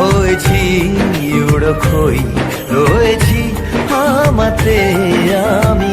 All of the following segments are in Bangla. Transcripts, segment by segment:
হয়েছি উড়ো খই। রয়েছি আমাতে আমি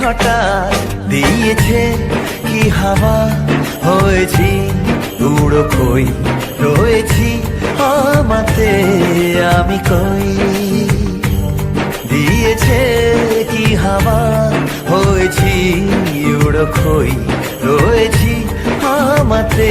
হঠাৎ দিয়েছে কি হাওয়া? হয়েছি উড়ো কই রয়েছি আমাতে আমি কই? দিয়েছে কি হাওয়া? হয়েছি উড়ো খই রয়েছি আমাতে